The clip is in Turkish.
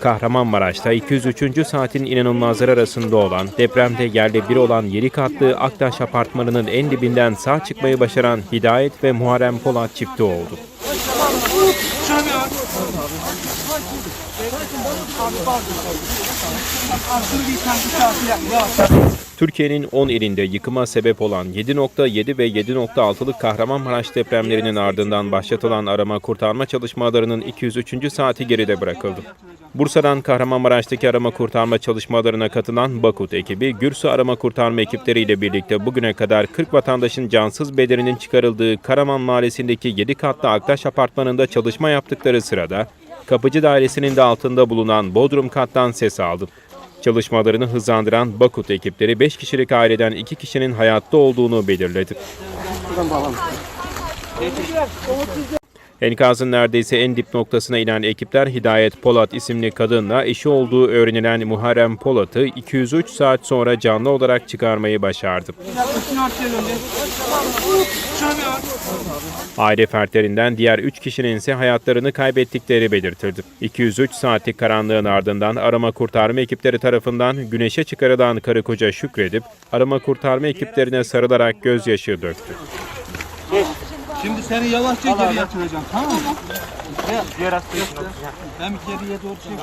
Kahramanmaraş'ta 203. saatin inanılmazları arasında olan, depremde yerle bir olan yedi katlı Aktaş apartmanının en dibinden sağ çıkmayı başaran Hidayet ve Muharrem Polat çifti oldu. Türkiye'nin 10 ilinde yıkıma sebep olan 7.7 ve 7.6'lık Kahramanmaraş depremlerinin ardından başlatılan arama kurtarma çalışmalarının 203. saati geride bırakıldı. Bursa'dan Kahramanmaraş'taki arama kurtarma çalışmalarına katılan Bakut ekibi, Gürsu arama kurtarma ekipleriyle birlikte bugüne kadar 40 vatandaşın cansız bedeninin çıkarıldığı Karaman Mahallesi'ndeki 7 katlı Aktaş apartmanında çalışma yaptıkları sırada, Kapıcı Dairesi'nin de altında bulunan Bodrum kattan ses aldı. Çalışmalarını hızlandıran Bakut ekipleri 5 kişilik aileden 2 kişinin hayatta olduğunu belirledi. Enkazın neredeyse en dip noktasına inen ekipler Hidayet Polat isimli kadınla eşi olduğu öğrenilen Muharrem Polat'ı 203 saat sonra canlı olarak çıkarmayı başardı. Aile fertlerinden diğer 3 kişinin ise hayatlarını kaybettikleri belirtildi. 203 saatlik karanlığın ardından arama kurtarma ekipleri tarafından güneşe çıkarılan karı koca şükredip arama kurtarma ekiplerine sarılarak gözyaşı döktü. Şimdi seni yavaşça geri yatıracağım tamam mı? Hem geriye doğru çek.